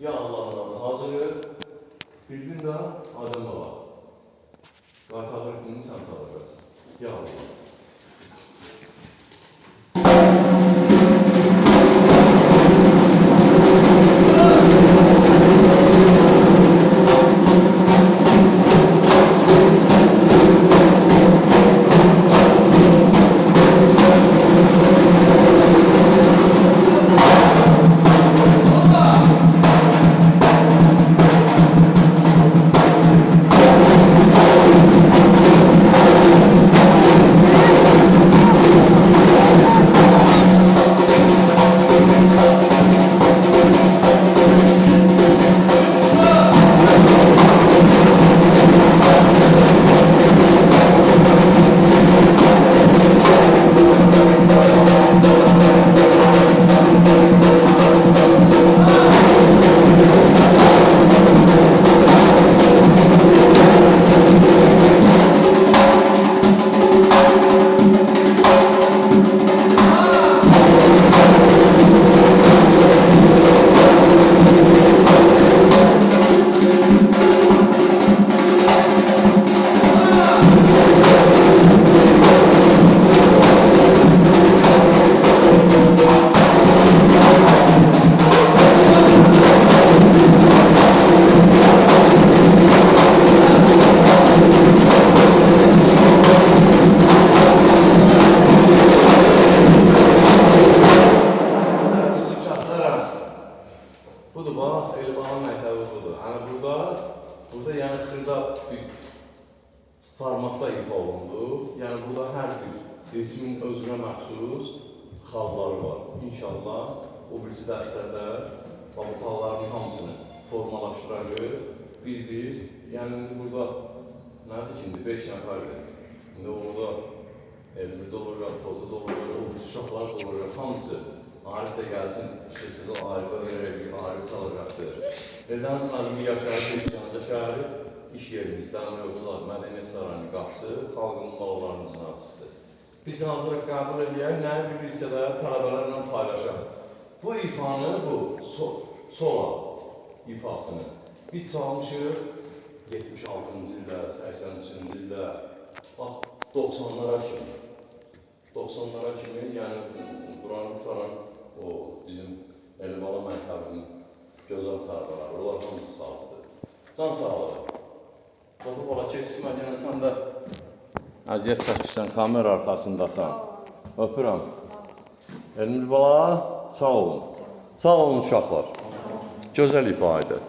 Ya Allah'ın adı hazır. Bildin de Adem baba. Kimi sən salacaqsan. Ya Allah. Burada yəni xırda bir formatda ifa olundu. Yəni burada hər bir resmin özünə məxsus xalları var. İnşallah o birisi dərslərdə bu xalların hamısını formalaşdırarıq. Bir-bir. Yəni burada nədir ki, indi 5 nəfərdir. İndi orada elmi də olacaq, totu da olacaq, o uşaqlar olacaq, hamısı Arif də gəlsin, şirkətə Arifə verəcək, Arif çalacaqdır. Eldəniz müəllimi Yaşar Seçkiyanca şəhəri iş yerimizdə Əmriyolcular Mədəniyyət Sarayının qapısı xalqın balalarımızın açıqdır. Biz hazır qəbul edək, nə bir hissədə tələbələrlə paylaşaq. Bu ifanı, bu so sola ifasını biz çalmışıq 76-cı ildə, 83-cü ildə, bax 90-lara kimi. 90-lara kimi, yəni Quranı qutaran o bizim Elibala məktəbinin gözəl tələbələri, onlar hamısı sağlıqdır. Can sağlığı. Foto bala keçmə, yenə sən də əziyyət çəkirsən, kamera arxasındasan. Öpürəm. Elmi bala, sağ olun. Sağ olun uşaqlar. Gözəl ifadə.